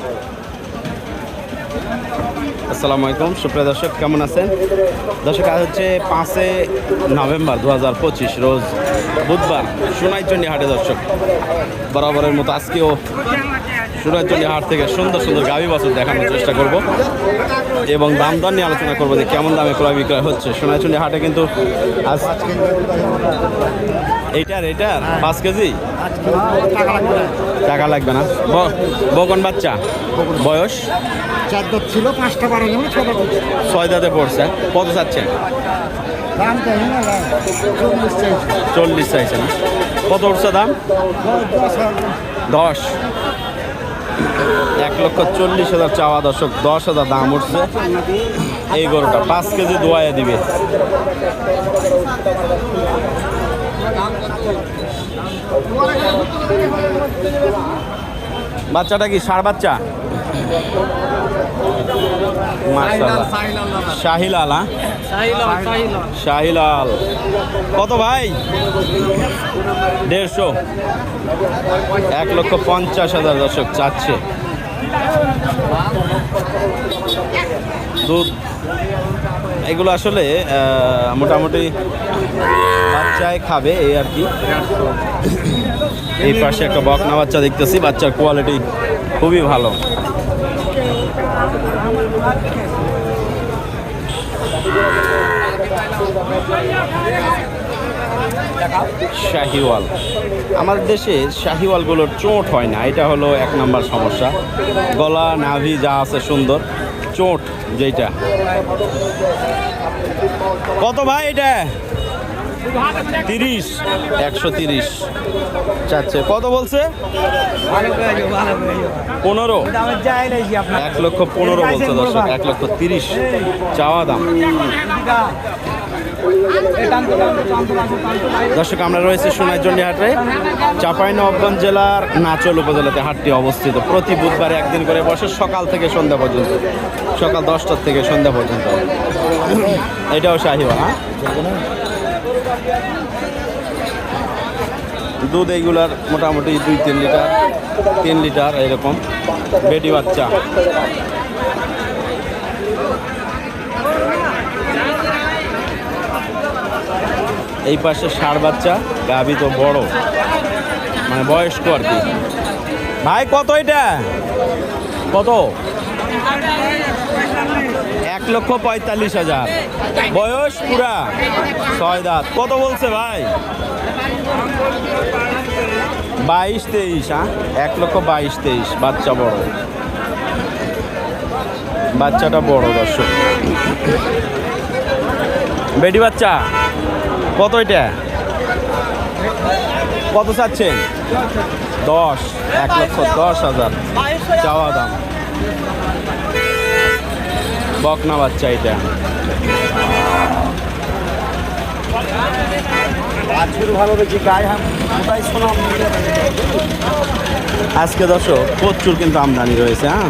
Thank you. আসসালামু আলাইকুম সুপ্রিয় দর্শক কেমন আছেন? দর্শক আজ হচ্ছে পাঁচে নভেম্বর দু হাজার পঁচিশ রোজ বুধবার সোনাইচন্ডী হাটে দর্শক। বরাবরের মতো আজকেও সোনাইচন্ডী হাট থেকে সুন্দর সুন্দর গাভী বছর দেখানোর চেষ্টা করব এবং দাম দর নিয়ে আলোচনা করব যে কেমন দামে ক্রয় বিক্রয় হচ্ছে। সোনাইচন্ডী হাটে কিন্তু আজ এইটার এইটার? পাঁচ কেজি? টাকা লাগবে না। বকন বাচ্চা বয়স? চার ছিল পাঁচটা ছয় দাঁতে পড়ছে। কত চাচ্ছেন? চল্লিশ চাইছে চল্লিশ চাইছে কত উঠছে দাম? দশ এক লক্ষ চল্লিশ হাজার চাওয়া দর্শক দশ হাজার দাম উঠছে। এই গরুটা পাঁচ কেজি দোয়াইয়ে দিবে। বাচ্চাটা কি ষাড় বাচ্চা। শাহিলাল হ্যাঁ? শাহিলাল কত ভাই? দেড়শো। এক লক্ষ পঞ্চাশ হাজার দর্শক চাচ্ছে। দুধ। এগুলো আসলে মোটামুটি বাচ্চায় খাবে এই আর কি। এই পাশে একটা বকনা বাচ্চা দেখতেছি বাচ্চার কোয়ালিটি খুবই ভালো। শাহিওয়াল। আমাদের দেশে শাহিওয়ালগুলোর চোট হয় না, এটা হলো এক নম্বর সমস্যা। গলা, নাভি যা আছে সুন্দর, চোট যেটা কত ভাই এটা? তিরিশ। একশো তিরিশ। চাচ্ছে। কত বলছে? পনেরো। এক লক্ষ পনেরো বলছে দর্শক। এক লক্ষ তিরিশ। চাওয়া দাম। দর্শক, আমরা রয়েছি সোনাইচন্ডী হাটে। চাঁপাইনবাবগঞ্জ জেলার নাচল উপজেলাতে হাটটি অবস্থিত। প্রতি বুধবারে একদিন করে বসে সকাল থেকে সন্ধ্যা পর্যন্ত। সকাল দশটার থেকে সন্ধ্যা পর্যন্ত। এটাও শাহিওয়া হ্যাঁ? দুধ এইগুলার মোটামুটি দুই, তিন লিটার তিন লিটার এরকম বেটি বাচ্চা। এই পাশে ষাড় বাচ্চা, গাভি তো বড়। মানে বয়স্ক আর কি। ভাই, কত এটা? কত? এক লক্ষ পঁয়তাল্লিশ হাজার। বয়স পুরা। ছয় দাঁত। কত বলছে ভাই? বাইশ তেইশ হ্যাঁ এক লক্ষ বাইশ তেইশ। বাচ্চা বড়। বাচ্চাটা বড়, দর্শক। বেটি বাচ্চা, কত এটা? কত চাচ্ছেন? দশ, এক লক্ষ দশ হাজার। চাওয়া দাম। বকনা বাচ্চা এটা। আজকে দর্শক প্রচুর কিন্তু আমদানি রয়েছে হ্যাঁ?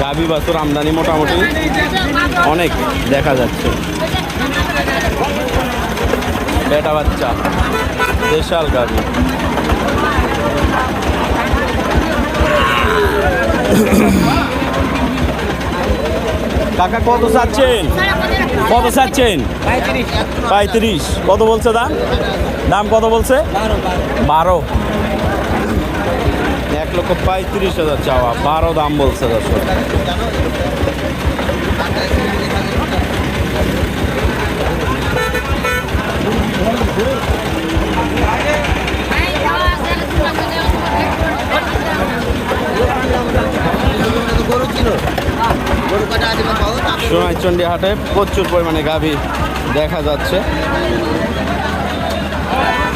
গাভি বাছুর আমদানি মোটামুটি অনেক দেখা যাচ্ছে। বেটা বাচ্চা দেশাল গাভি কাকা কত চাচ্ছেন? কত চাচ্ছেন? পঁয়ত্রিশ। কত বলছে দাম? দাম কত বলছে? বারো। এক লক্ষ পঁয়ত্রিশ হাজার চাওয়া। বারো দাম বলছে দর্শক। সোনাইচন্ডী হাটে প্রচুর পরিমাণে গাভী দেখা যাচ্ছে।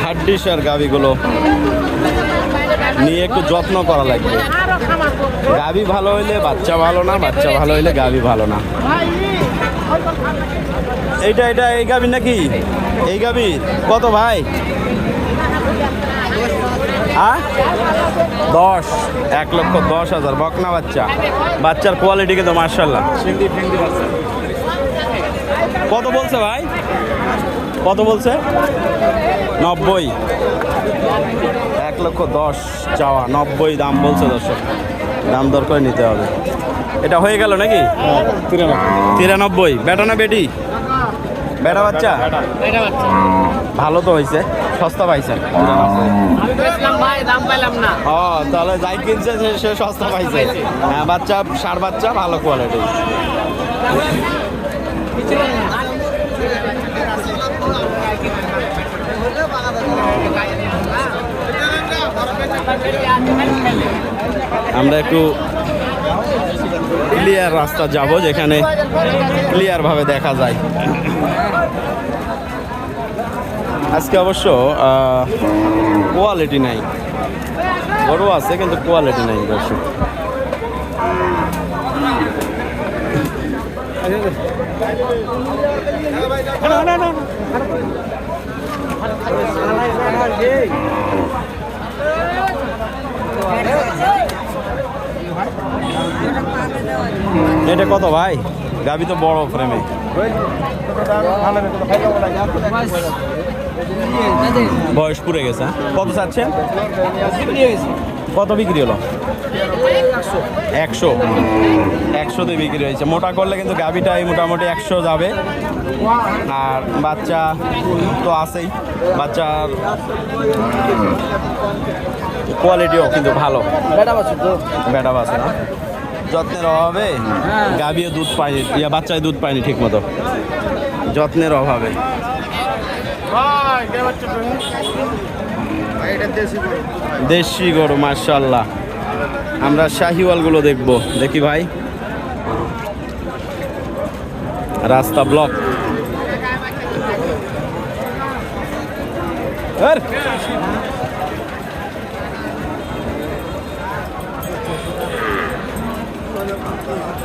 হাড্ডিসার গাভীগুলো নিয়ে একটু যত্ন করা লাগবে। গাভী ভালো হইলে বাচ্চা ভালো না, বাচ্চা ভালো হইলে গাভী ভালো না। এইটা এটা এই গাভী নাকি? এই গাভী কত ভাই? হ্যাঁ? দশ এক লক্ষ দশ হাজার বকনা বাচ্চা। বাচ্চার কোয়ালিটি কিন্তু মার্শাল্লাহ কত বলছে ভাই? কত বলছে? নব্বই। এক লক্ষ দশ চাওয়া নব্বই দাম বলছে দর্শক। দাম দর করে নিতে হবে। এটা হয়ে গেল নাকি? তিরানব্বই। বেটা না বেটি? বেটা বাচ্চা? ভালো তো হয়েছে সস্তা পাইছেন ও তাহলে যাই কিনছে সে- সে সস্তা পাইছে। হ্যাঁ বাচ্চা ষাট বাচ্চা ভালো কোয়ালিটি আমরা একটু ক্লিয়ার রাস্তা যাব যেখানে ক্লিয়ার ভাবে দেখা যায় আজকে অবশ্য কোয়ালিটি নাই বড় আছে কিন্তু কোয়ালিটি নাই দর্শক এটা কত ভাই? গাবি তো বড় ফ্রেমে বয়স পুড়ে গেছে হ্যাঁ? কত চাচ্ছেন? কত বিক্রি হলো? একশো। একশোতে বিক্রি হয়েছে। মোটা করলে কিন্তু গাভিটাই মোটামুটি একশো যাবে। আর বাচ্চা তো আছেই। বাচ্চার কোয়ালিটিও কিন্তু ভালো। বেটা বেটা বাচ্চা না? যত্নের অভাবে গাভিও দুধ পায়নি ইয়া বাচ্চায় দুধ পায়নি ঠিক মতো যত্নের অভাবে। দেশি গরু মার্শাল্লাহ আমরা শাহিওয়ালগুলো দেখব। দেখি ভাই। রাস্তা ব্লক। আর